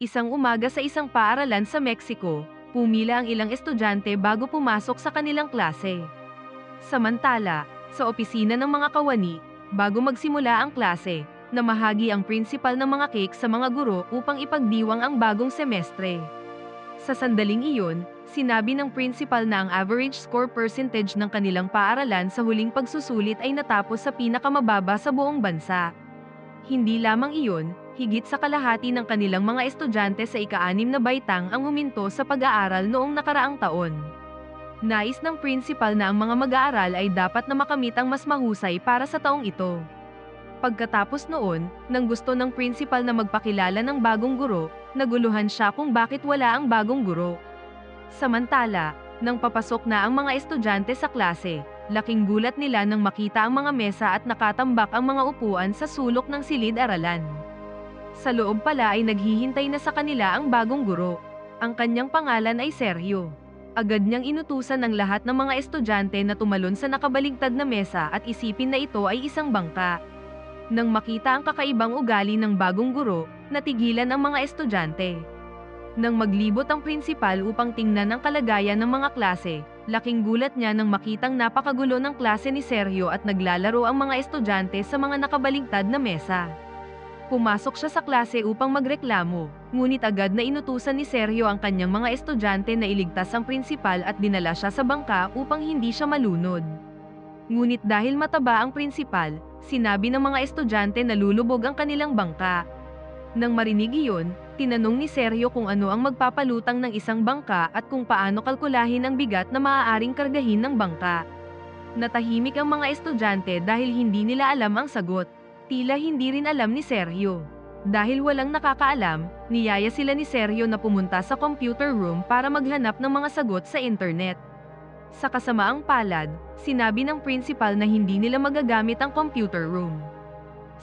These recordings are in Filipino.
Isang umaga sa isang paaralan sa Mexico, pumila ang ilang estudyante bago pumasok sa kanilang klase. Samantala, sa opisina ng mga kawani, bago magsimula ang klase, namahagi ang principal ng mga cake sa mga guro upang ipagdiwang ang bagong semestre. Sa sandaling iyon, sinabi ng principal na ang average score percentage ng kanilang paaralan sa huling pagsusulit ay natapos sa pinakamababa sa buong bansa. Hindi lamang iyon, higit sa kalahati ng kanilang mga estudyante sa ika-anim na baitang ang huminto sa pag-aaral noong nakaraang taon. Nais ng principal na ang mga mag-aaral ay dapat na makamit ang mas mahusay para sa taong ito. Pagkatapos noon, nang gusto ng principal na magpakilala ng bagong guro, naguluhan siya kung bakit wala ang bagong guro. Samantala, nang papasok na ang mga estudyante sa klase, laking gulat nila nang makita ang mga mesa at nakatambak ang mga upuan sa sulok ng silid-aralan. Sa loob pala ay naghihintay na sa kanila ang bagong guro. Ang kanyang pangalan ay Sergio. Agad niyang inutusan ng lahat ng mga estudyante na tumalon sa nakabaligtad na mesa at isipin na ito ay isang bangka. Nang makita ang kakaibang ugali ng bagong guro, natigilan ang mga estudyante. Nang maglibot ang prinsipal upang tingnan ang kalagayan ng mga klase, laking gulat niya nang makitang napakagulo ng klase ni Sergio at naglalaro ang mga estudyante sa mga nakabaligtad na mesa. Pumasok siya sa klase upang magreklamo, ngunit agad na inutusan ni Sergio ang kanyang mga estudyante na iligtas ang prinsipal at dinala siya sa bangka upang hindi siya malunod. Ngunit dahil mataba ang prinsipal, sinabi ng mga estudyante na lulubog ang kanilang bangka. Nang marinig iyon, tinanong ni Sergio kung ano ang magpapalutang ng isang bangka at kung paano kalkulahin ang bigat na maaaring kargahin ng bangka. Natahimik ang mga estudyante dahil hindi nila alam ang sagot. Tila hindi rin alam ni Sergio. Dahil walang nakakaalam, niyaya sila ni Sergio na pumunta sa computer room para maghanap ng mga sagot sa internet. Sa kasamaang palad, sinabi ng principal na hindi nila magagamit ang computer room.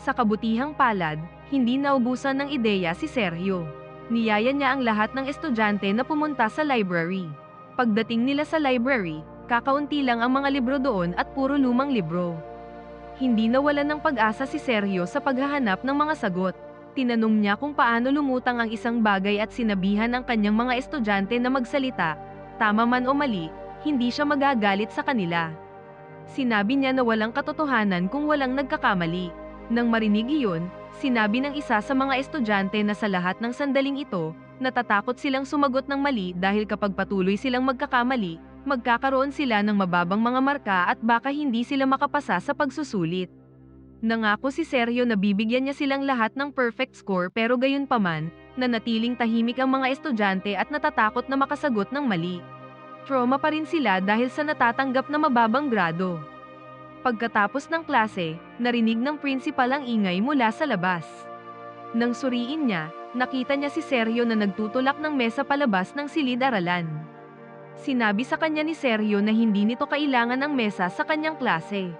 Sa kabutihang palad, hindi naubusan ng ideya si Sergio. Niyaya niya ang lahat ng estudyante na pumunta sa library. Pagdating nila sa library, kakaunti lang ang mga libro doon at puro lumang libro. Hindi nawalan ng pag-asa si Sergio sa paghahanap ng mga sagot. Tinanong niya kung paano lumutang ang isang bagay at sinabihan ang kanyang mga estudyante na magsalita, tama man o mali, hindi siya magagalit sa kanila. Sinabi niya na walang katotohanan kung walang nagkakamali. Nang marinig iyon, sinabi ng isa sa mga estudyante na sa lahat ng sandaling ito, natatakot silang sumagot ng mali dahil kapag patuloy silang magkakamali, magkakaroon sila ng mababang mga marka at baka hindi sila makapasa sa pagsusulit. Nangako si Sergio na bibigyan niya silang lahat ng perfect score pero gayon paman, nanatiling tahimik ang mga estudyante at natatakot na makasagot ng mali. Trauma pa rin sila dahil sa natatanggap na mababang grado. Pagkatapos ng klase, narinig ng principal ang ingay mula sa labas. Nang suriin niya, nakita niya si Sergio na nagtutulak ng mesa palabas ng silid-aralan. Sinabi sa kanya ni Sergio na hindi nito kailangan ng mesa sa kanyang klase.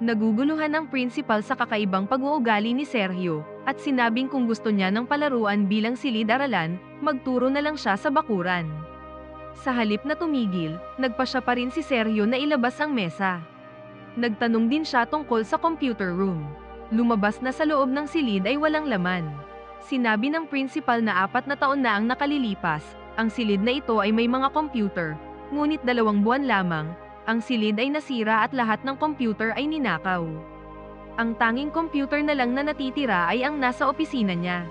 Naguguluhan ang principal sa kakaibang pag-uugali ni Sergio, at sinabing kung gusto niya ng palaruan bilang silid-aralan, magturo na lang siya sa bakuran. Sa halip na tumigil, nagpa siya pa rin si Sergio na ilabas ang mesa. Nagtanong din siya tungkol sa computer room. Lumabas na sa loob ng silid ay walang laman. Sinabi ng principal na apat na taon na ang nakalilipas, ang silid na ito ay may mga computer, ngunit dalawang buwan lamang, ang silid ay nasira at lahat ng computer ay ninakaw. Ang tanging computer na lang na natitira ay ang nasa opisina niya.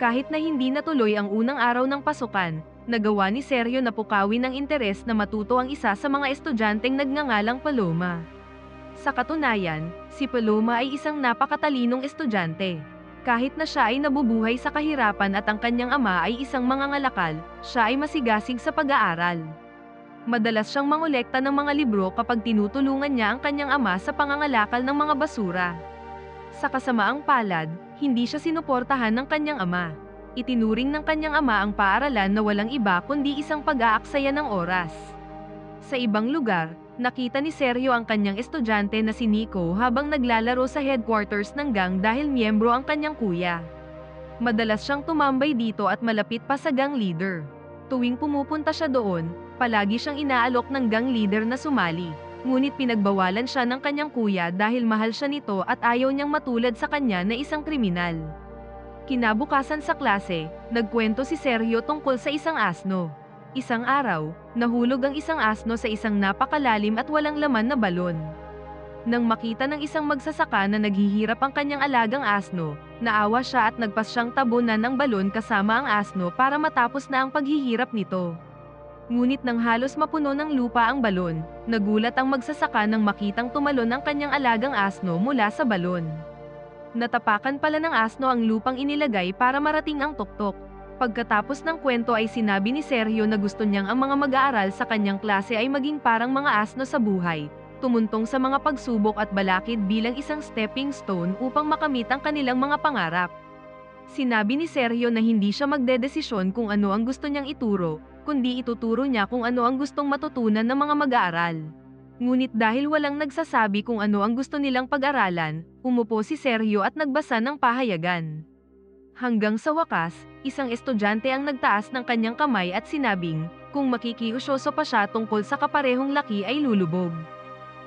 Kahit na hindi natuloy ang unang araw ng pasukan, nagawa ni Sergio na pukawin ng interes na matuto ang isa sa mga estudyanteng nagngangalang Paloma. Sa katunayan, si Paloma ay isang napakatalinong estudyante. Kahit na siya ay nabubuhay sa kahirapan at ang kanyang ama ay isang mangangalakal, siya ay masigasig sa pag-aaral. Madalas siyang mangolekta ng mga libro kapag tinutulungan niya ang kanyang ama sa pangangalakal ng mga basura. Sa kasamaang palad, hindi siya sinuportahan ng kanyang ama. Itinuring ng kanyang ama ang paaralan na walang iba kundi isang pag-aaksaya ng oras. Sa ibang lugar, nakita ni Sergio ang kanyang estudyante na si Nico habang naglalaro sa headquarters ng gang dahil miyembro ang kanyang kuya. Madalas siyang tumambay dito at malapit pa sa gang leader. Tuwing pumupunta siya doon, palagi siyang inaalok ng gang leader na sumali. ngunit pinagbawalan siya ng kanyang kuya dahil mahal siya nito at ayaw niyang matulad sa kanya na isang kriminal. Kinabukasan sa klase, nagkwento si Sergio tungkol sa isang asno. Isang araw, nahulog ang isang asno sa isang napakalalim at walang laman na balon. Nang makita ng isang magsasaka na naghihirap ang kanyang alagang asno, naawa siya at nagpas siyang tabunan ng balon kasama ang asno para matapos na ang paghihirap nito. Ngunit nang halos mapuno ng lupa ang balon, nagulat ang magsasaka nang makitang tumalon ang kanyang alagang asno mula sa balon. Natapakan pala ng asno ang lupang inilagay para marating ang tuktok. Pagkatapos ng kwento ay sinabi ni Sergio na gusto niyang ang mga mag-aaral sa kanyang klase ay maging parang mga asno sa buhay, tumuntong sa mga pagsubok at balakid bilang isang stepping stone upang makamit ang kanilang mga pangarap. Sinabi ni Sergio na hindi siya magdedesisyon kung ano ang gusto niyang ituro, kundi ituturo niya kung ano ang gustong matutunan ng mga mag-aaral. Ngunit dahil walang nagsasabi kung ano ang gusto nilang pag-aralan, umupo si Sergio at nagbasa ng pahayagan. Hanggang sa wakas, isang estudyante ang nagtaas ng kanyang kamay at sinabing, kung makikiusyoso pa siya tungkol sa kaparehong laki ay lulubog.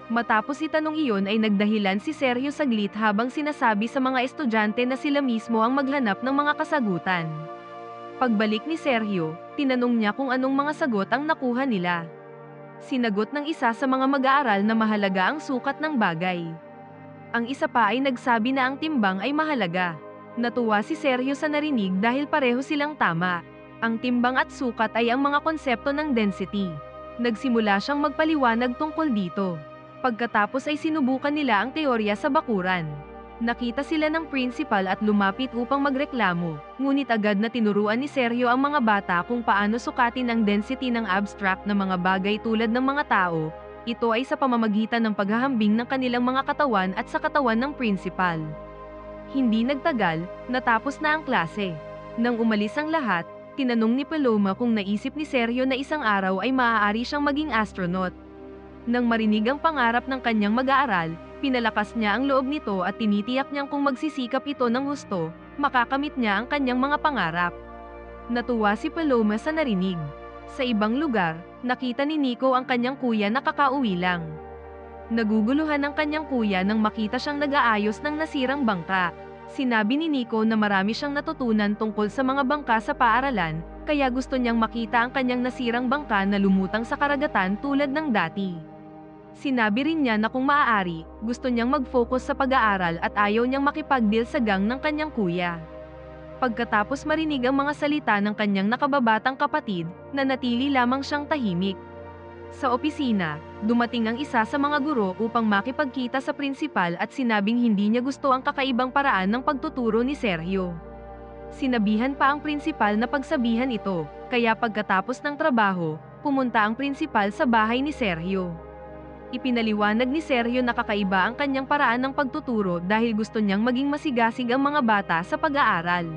Matapos itanong iyon ay nagdahilan si Sergio saglit habang sinasabi sa mga estudyante na sila mismo ang maghanap ng mga kasagutan. Pagbalik ni Sergio, tinanong niya kung anong mga sagot ang nakuha nila. Sinagot ng isa sa mga mag-aaral na mahalaga ang sukat ng bagay. Ang isa pa ay nagsabi na ang timbang ay mahalaga. Natuwa si Sergio sa narinig dahil pareho silang tama. Ang timbang at sukat ay ang mga konsepto ng density. Nagsimula siyang magpaliwanag tungkol dito. Pagkatapos ay sinubukan nila ang teorya sa bakuran. Nakita sila ng principal at lumapit upang magreklamo, ngunit agad na tinuruan ni Sergio ang mga bata kung paano sukatin ang density ng abstract na mga bagay tulad ng mga tao. Ito ay sa pamamagitan ng paghahambing ng kanilang mga katawan at sa katawan ng principal. Hindi nagtagal, natapos na ang klase. Nang umalis ang lahat, tinanong ni Paloma kung naisip ni Sergio na isang araw ay maaari siyang maging astronaut. Nang marinig ang pangarap ng kanyang mag-aaral, pinalakas niya ang loob nito at tinitiyak niyang kung magsisikap ito ng gusto, makakamit niya ang kanyang mga pangarap. Natuwa si Paloma sa narinig. Sa ibang lugar, nakita ni Nico ang kanyang kuya na kakauwi lang. Naguguluhan ang kanyang kuya nang makita siyang nag-aayos ng nasirang bangka. Sinabi ni Nico na marami siyang natutunan tungkol sa mga bangka sa paaralan, kaya gusto niyang makita ang kanyang nasirang bangka na lumutang sa karagatan tulad ng dati. Sinabi rin niya na kung maaari, gusto niyang mag-focus sa pag-aaral at ayaw niyang makipag-deal sa gang ng kanyang kuya. Pagkatapos marinig ang mga salita ng kanyang nakababatang kapatid, nanatili lamang siyang tahimik. Sa opisina, dumating ang isa sa mga guro upang makipagkita sa prinsipal at sinabing hindi niya gusto ang kakaibang paraan ng pagtuturo ni Sergio. Sinabihan pa ang prinsipal na pagsabihan ito, kaya pagkatapos ng trabaho, pumunta ang prinsipal sa bahay ni Sergio. Ipinaliwanag ni Sergio na kakaiba ang kanyang paraan ng pagtuturo dahil gusto niyang maging masigasig ang mga bata sa pag-aaral.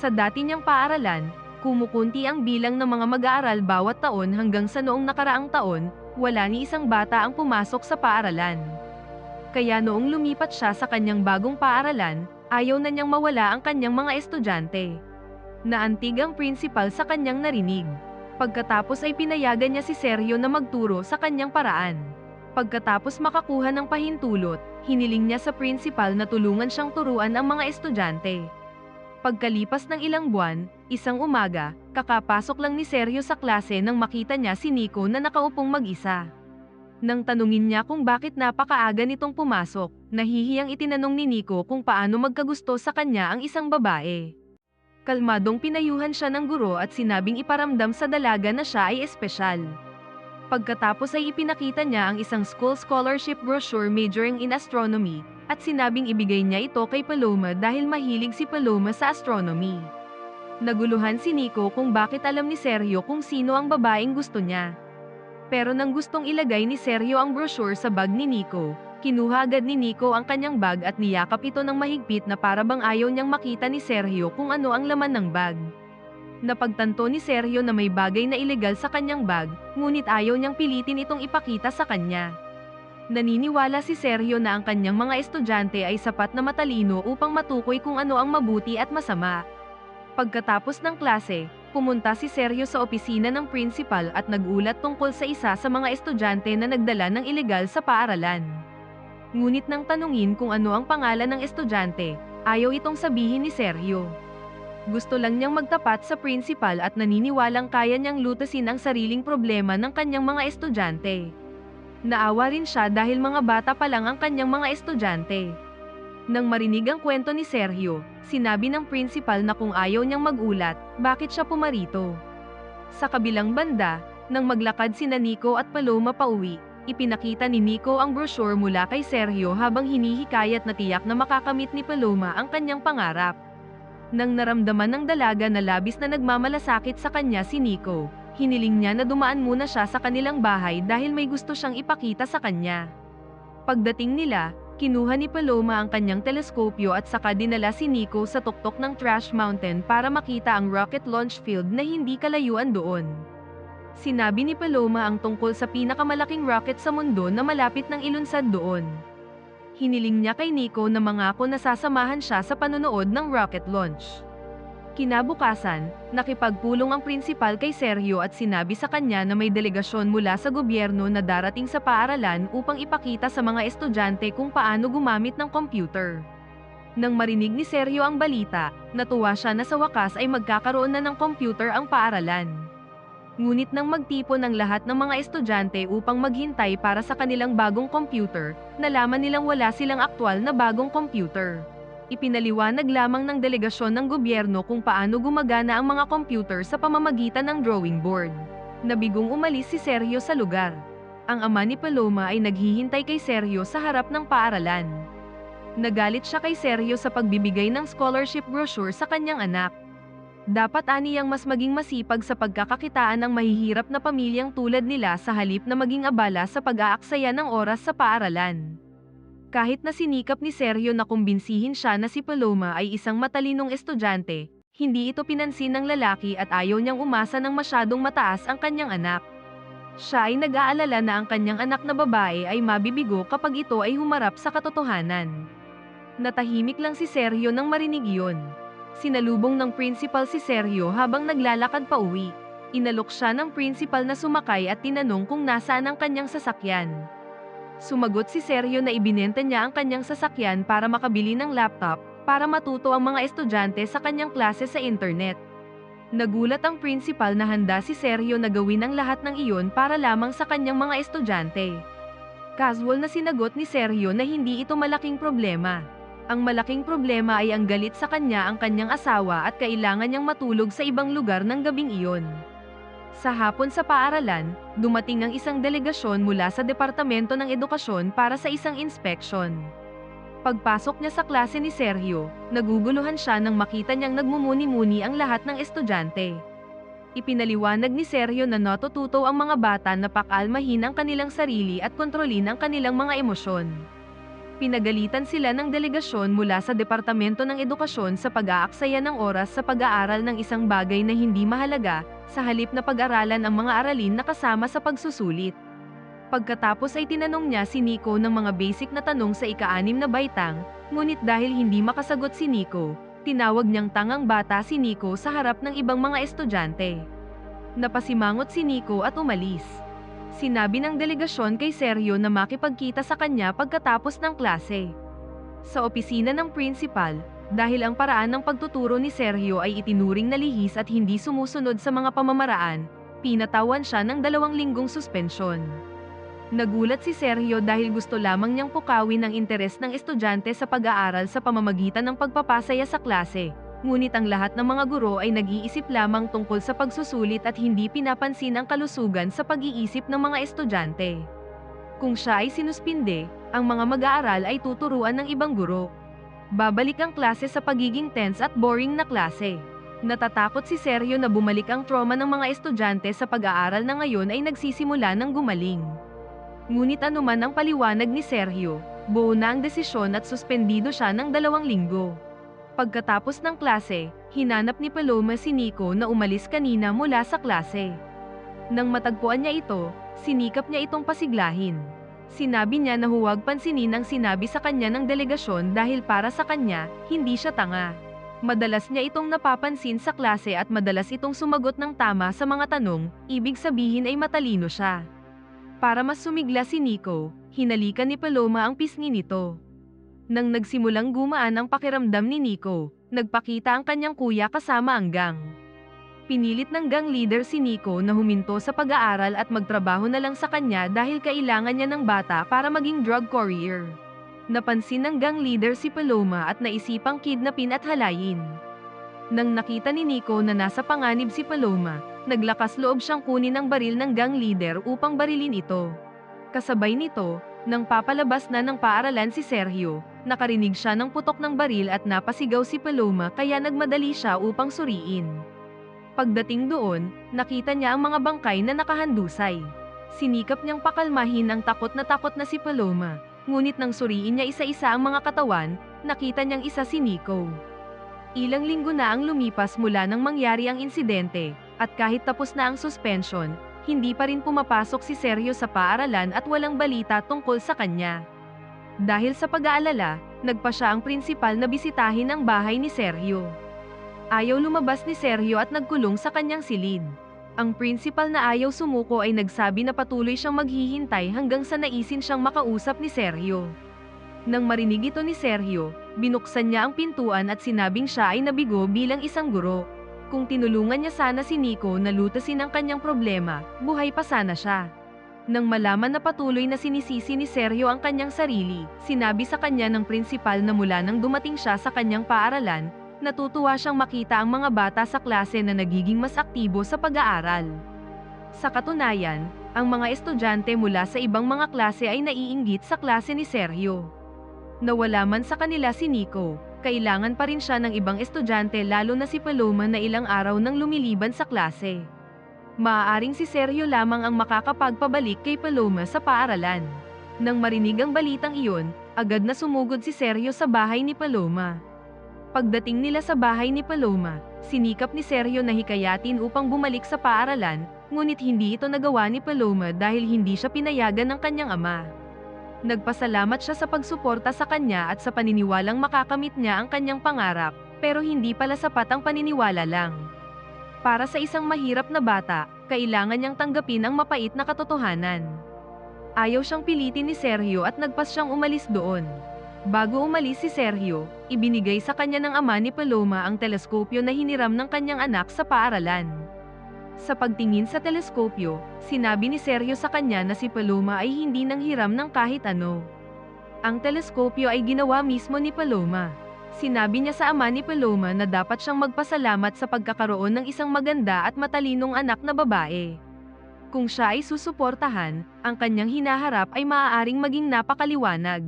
Sa dati niyang paaralan, kumukunti ang bilang ng mga mag-aaral bawat taon hanggang sa noong nakaraang taon, wala ni isang bata ang pumasok sa paaralan. Kaya noong lumipat siya sa kanyang bagong paaralan, ayaw na niyang mawala ang kanyang mga estudyante. Naantig ang principal sa kanyang narinig. Pagkatapos ay pinayagan niya si Sergio na magturo sa kanyang paraan. Pagkatapos makakuha ng pahintulot, hiniling niya sa principal na tulungan siyang turuan ang mga estudyante. Pagkalipas ng ilang buwan, isang umaga, kakapasok lang ni Sergio sa klase nang makita niya si Nico na nakaupong mag-isa. Nang tanungin niya kung bakit napakaaga nitong pumasok, nahihiyang itinanong ni Nico kung paano magkagusto sa kanya ang isang babae. Kalmadong pinayuhan siya ng guro at sinabing iparamdam sa dalaga na siya ay espesyal. Pagkatapos ay ipinakita niya ang isang school scholarship brochure majoring in astronomy, at sinabing ibigay niya ito kay Paloma dahil mahilig si Paloma sa astronomy. Naguluhan si Nico kung bakit alam ni Sergio kung sino ang babaeng gusto niya. Pero nang gustong ilagay ni Sergio ang brochure sa bag ni Nico, kinuha agad ni Nico ang kanyang bag at niyakap ito ng mahigpit na para bang ayaw niyang makita ni Sergio kung ano ang laman ng bag. Napagtanto ni Sergio na may bagay na ilegal sa kanyang bag, ngunit ayaw niyang pilitin itong ipakita sa kanya. Naniniwala si Sergio na ang kanyang mga estudyante ay sapat na matalino upang matukoy kung ano ang mabuti at masama. Pagkatapos ng klase, Pumunta si Sergio sa opisina ng principal at nagulat tungkol sa isa sa mga estudyante na nagdala ng ilegal sa paaralan. Ngunit nang tanungin kung ano ang pangalan ng estudyante, ayaw itong sabihin ni Sergio. Gusto lang niyang magtapat sa principal at naniniwalang kaya niyang lutasin ang sariling problema ng kanyang mga estudyante. Naawa rin siya dahil mga bata pa lang ang kanyang mga estudyante. Nang marinig ang kwento ni Sergio, sinabi ng principal na kung ayaw niyang magulat, bakit siya pumarito. Sa kabilang banda, nang maglakad sina Nico at Paloma pauwi, ipinakita ni Nico ang brochure mula kay Sergio habang hinihikayat na tiyak na makakamit ni Paloma ang kanyang pangarap. Nang naramdaman ng dalaga na labis na nagmamalasakit sa kanya si Nico, hiniling niya na dumaan muna siya sa kanilang bahay dahil may gusto siyang ipakita sa kanya. Pagdating nila, kinuha ni Paloma ang kanyang teleskopyo at saka dinala si Nico sa tuktok ng Trash Mountain para makita ang rocket launch field na hindi kalayuan doon. Sinabi ni Paloma ang tungkol sa pinakamalaking rocket sa mundo na malapit ng ilunsad doon. Hiniling niya kay Nico na mangako na sasamahan siya sa panonood ng rocket launch. Kinabukasan, nakipagpulong ang prinsipal kay Sergio at sinabi sa kanya na may delegasyon mula sa gobyerno na darating sa paaralan upang ipakita sa mga estudyante kung paano gumamit ng computer. Nang marinig ni Sergio ang balita, natuwa siya na sa wakas ay magkakaroon na ng computer ang paaralan. Ngunit nang magtipon ang lahat ng mga estudyante upang maghintay para sa kanilang bagong computer, nalaman nilang wala silang aktwal na bagong computer. Ipinaliwanag lamang ng delegasyon ng gobyerno kung paano gumagana ang mga computer sa pamamagitan ng drawing board. Nabigong umalis si Sergio sa lugar. Ang ama ni Paloma ay naghihintay kay Sergio sa harap ng paaralan. Nagalit siya kay Sergio sa pagbibigay ng scholarship brochure sa kanyang anak. Dapat aniyang mas maging masipag sa pagkakakitaan ng mahihirap na pamilyang tulad nila sa halip na maging abala sa pag-aaksaya ng oras sa paaralan. Kahit na sinikap ni Sergio na kumbinsihin siya na si Paloma ay isang matalinong estudyante, hindi ito pinansin ng lalaki at ayaw niyang umasa ng masyadong mataas ang kanyang anak. Siya ay nag-aalala na ang kanyang anak na babae ay mabibigo kapag ito ay humarap sa katotohanan. Natahimik lang si Sergio nang marinig iyon. Sinalubong ng principal si Sergio habang naglalakad pa uwi. Inalok siya ng principal na sumakay at tinanong kung nasaan ang kanyang sasakyan. Sumagot si Sergio na ibinenta niya ang kanyang sasakyan para makabili ng laptop, para matuto ang mga estudyante sa kanyang klase sa internet. Nagulat ang principal na handa si Sergio na gawin ang lahat ng iyon para lamang sa kanyang mga estudyante. Casual na sinagot ni Sergio na hindi ito malaking problema. Ang malaking problema ay ang galit sa kanya ang kanyang asawa at kailangan niyang matulog sa ibang lugar ng gabing iyon. Sa hapon sa paaralan, dumating ang isang delegasyon mula sa Departamento ng Edukasyon para sa isang inspeksyon. Pagpasok niya sa klase ni Sergio, naguguluhan siya nang makita niyang nagmumuni-muni ang lahat ng estudyante. Ipinaliwanag ni Sergio na natututo ang mga bata na pakalmahin ang kanilang sarili at kontrolin ang kanilang mga emosyon. Pinagalitan sila ng delegasyon mula sa Departamento ng Edukasyon sa pag-aaksaya ng oras sa pag-aaral ng isang bagay na hindi mahalaga, sa halip na pag-aralan ang mga aralin na kasama sa pagsusulit. Pagkatapos ay tinanong niya si Nico ng mga basic na tanong sa ika-anim na baitang, ngunit dahil hindi makasagot si Nico, tinawag niyang tangang bata si Nico sa harap ng ibang mga estudyante. Napasimangot si Nico at umalis. Sinabi ng delegasyon kay Sergio na makipagkita sa kanya pagkatapos ng klase. Sa opisina ng principal, dahil ang paraan ng pagtuturo ni Sergio ay itinuring na lihis at hindi sumusunod sa mga pamamaraan, pinatawan siya ng dalawang linggong suspensyon. Nagulat si Sergio dahil gusto lamang niyang pukawin ang interes ng estudyante sa pag-aaral sa pamamagitan ng pagpapasaya sa klase, ngunit ang lahat ng mga guro ay nag-iisip lamang tungkol sa pagsusulit at hindi pinapansin ang kalusugan sa pag-iisip ng mga estudyante. Kung siya ay sinuspinde, ang mga mag-aaral ay tuturuan ng ibang guro. Babalik ang klase sa pagiging tense at boring na klase. Natatakot si Sergio na bumalik ang trauma ng mga estudyante sa pag-aaral na ngayon ay nagsisimula ng gumaling. Ngunit anuman ang paliwanag ni Sergio, buo na ang desisyon at suspendido siya ng dalawang linggo. Pagkatapos ng klase, hinanap ni Paloma si Nico na umalis kanina mula sa klase. Nang matagpuan niya ito, sinikap niya itong pasiglahin. Sinabi niya na huwag pansinin ang sinabi sa kanya ng delegasyon dahil para sa kanya, hindi siya tanga. Madalas niya itong napapansin sa klase at madalas itong sumagot ng tama sa mga tanong, ibig sabihin ay matalino siya. Para mas sumigla si Nico, hinalikan ni Paloma ang pisngi nito. Nang nagsimulang gumaan ang pakiramdam ni Nico, nagpakita ang kanyang kuya kasama ang gang. Pinilit ng gang leader si Nico na huminto sa pag-aaral at magtrabaho na lang sa kanya dahil kailangan niya ng bata para maging drug courier. Napansin ng gang leader si Paloma at naisipang kidnapin at halayin. Nang nakita ni Nico na nasa panganib si Paloma, naglakas loob siyang kunin ang baril ng gang leader upang barilin ito. Kasabay nito, nang papalabas na ng paaralan si Sergio, nakarinig siya ng putok ng baril at napasigaw si Paloma kaya nagmadali siya upang suriin. Pagdating doon, nakita niya ang mga bangkay na nakahandusay. Sinikap niyang pakalmahin ang takot na takot na si Paloma, ngunit nang suriin niya isa-isa ang mga katawan, nakita niyang isa si Nico. Ilang linggo na ang lumipas mula nang mangyari ang insidente, at kahit tapos na ang suspension, hindi pa rin pumapasok si Sergio sa paaralan at walang balita tungkol sa kanya. Dahil sa pag-aalala, nagpa siya ang prinsipal na bisitahin ang bahay ni Sergio. Ayaw lumabas ni Sergio at nagkulong sa kanyang silid. Ang prinsipal na ayaw sumuko ay nagsabi na patuloy siyang maghihintay hanggang sa naisin siyang makausap ni Sergio. Nang marinig ito ni Sergio, binuksan niya ang pintuan at sinabing siya ay nabigo bilang isang guro. Kung tinulungan niya sana si Nico na lutasin ang kanyang problema, buhay pa sana siya. Nang malaman na patuloy na sinisisi ni Sergio ang kanyang sarili, sinabi sa kanya ng prinsipal na mula nang dumating siya sa kanyang paaralan, natutuwa siyang makita ang mga bata sa klase na nagiging mas aktibo sa pag-aaral. Sa katunayan, ang mga estudyante mula sa ibang mga klase ay naiinggit sa klase ni Sergio. Nawala man sa kanila si Nico, kailangan pa rin siya ng ibang estudyante lalo na si Paloma na ilang araw nang lumiliban sa klase. Maaaring si Sergio lamang ang makakapagpabalik kay Paloma sa paaralan. Nang marinig ang balitang iyon, agad na sumugod si Sergio sa bahay ni Paloma. Pagdating nila sa bahay ni Paloma, sinikap ni Sergio na hikayatin upang bumalik sa paaralan, ngunit hindi ito nagawa ni Paloma dahil hindi siya pinayagan ng kanyang ama. Nagpasalamat siya sa pagsuporta sa kanya at sa paniniwalang makakamit niya ang kanyang pangarap, pero hindi pala sapat ang paniniwala lang. Para sa isang mahirap na bata, kailangan niyang tanggapin ang mapait na katotohanan. Ayaw siyang pilitin ni Sergio at nagpas siyang umalis doon. Bago umalis si Sergio, ibinigay sa kanya ng ama ni Paloma ang teleskopyo na hiniram ng kanyang anak sa paaralan. Sa pagtingin sa teleskopyo, sinabi ni Sergio sa kanya na si Paloma ay hindi nang hiram ng kahit ano. Ang teleskopyo ay ginawa mismo ni Paloma. Sinabi niya sa ama ni Paloma na dapat siyang magpasalamat sa pagkakaroon ng isang maganda at matalinong anak na babae. Kung siya ay susuportahan, ang kanyang hinaharap ay maaaring maging napakaliwanag.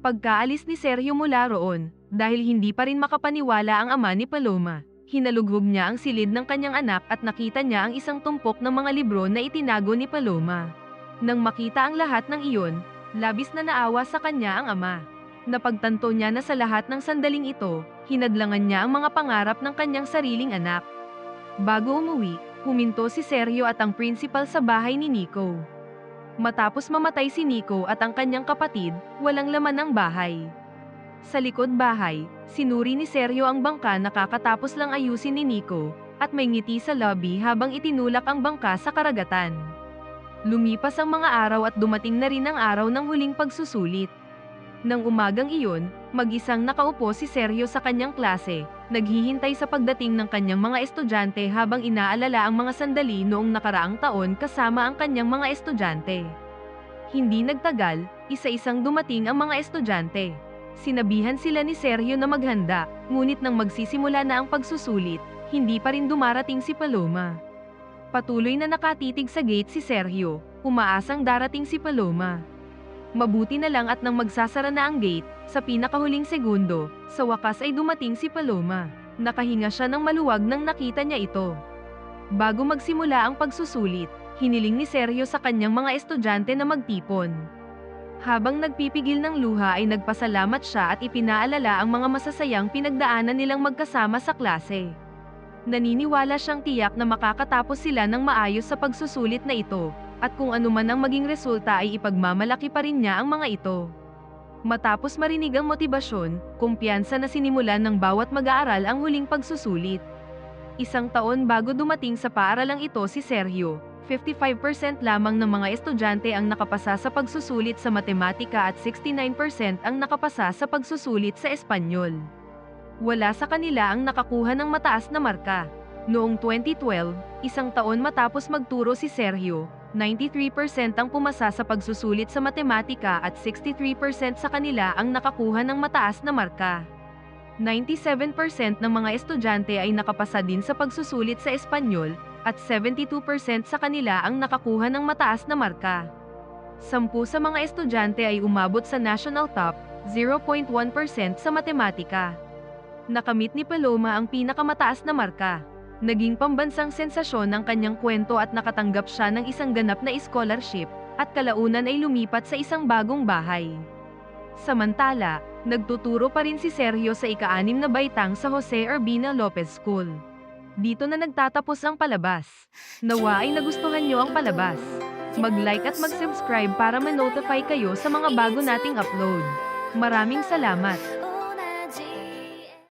Pagkaalis ni Sergio mula roon, dahil hindi pa rin makapaniwala ang ama ni Paloma, hinalughog niya ang silid ng kanyang anak at nakita niya ang isang tumpok ng mga libro na itinago ni Paloma. Nang makita ang lahat ng iyon, labis na naawa sa kanya ang ama. Napagtanto niya na sa lahat ng sandaling ito, hinadlangan niya ang mga pangarap ng kanyang sariling anak. Bago umuwi, huminto si Sergio at ang principal sa bahay ni Nico. Matapos mamatay si Nico at ang kanyang kapatid, walang laman ang bahay. Sa likod bahay, sinuri ni Sergio ang bangka na kakatapos lang ayusin ni Nico, at may ngiti sa lobby habang itinulak ang bangka sa karagatan. Lumipas ang mga araw at dumating na rin ang araw ng huling pagsusulit. Nang umagang iyon, mag-isang nakaupo si Sergio sa kanyang klase, naghihintay sa pagdating ng kanyang mga estudyante habang inaalala ang mga sandali noong nakaraang taon kasama ang kanyang mga estudyante. Hindi nagtagal, isa-isang dumating ang mga estudyante. Sinabihan sila ni Sergio na maghanda, ngunit nang magsisimula na ang pagsusulit, hindi pa rin dumarating si Paloma. Patuloy na nakatitig sa gate si Sergio, umaasang darating si Paloma. Mabuti na lang at nang magsasara na ang gate, sa pinakahuling segundo, sa wakas ay dumating si Paloma. Nakahinga siya ng maluwag nang nakita niya ito. Bago magsimula ang pagsusulit, hiniling ni Sergio sa kanyang mga estudyante na magtipon. Habang nagpipigil ng luha ay nagpasalamat siya at ipinaalala ang mga masasayang pinagdaanan nilang magkasama sa klase. Naniniwala siyang tiyak na makakatapos sila ng maayos sa pagsusulit na ito, at kung ano man ang maging resulta ay ipagmamalaki pa rin niya ang mga ito. Matapos marinig ang motibasyon, kumpiyansa na sinimulan ng bawat mag-aaral ang huling pagsusulit. Isang taon bago dumating sa paaralang ito si Sergio, 55% lamang ng mga estudyante ang nakapasa sa pagsusulit sa matematika at 69% ang nakapasa sa pagsusulit sa Espanyol. Wala sa kanila ang nakakuha ng mataas na marka. Noong 2012, isang taon matapos magturo si Sergio, 93% ang pumasa sa pagsusulit sa matematika at 63% sa kanila ang nakakuha ng mataas na marka. 97% ng mga estudyante ay nakapasa din sa pagsusulit sa Espanyol, at 72% sa kanila ang nakakuha ng mataas na marka. Sampu sa mga estudyante ay umabot sa national top, 0.1% sa matematika. Nakamit ni Paloma ang pinakamataas na marka. Naging pambansang sensasyon ng kanyang kwento at nakatanggap siya ng isang ganap na scholarship, at kalaunan ay lumipat sa isang bagong bahay. Samantala, nagtuturo pa rin si Sergio sa ika-anim na baitang sa Jose Urbina Lopez School. Dito na nagtatapos ang palabas. Nawa ay nagustuhan nyo ang palabas. Mag-like at mag-subscribe para ma-notify kayo sa mga bago nating upload. Maraming salamat!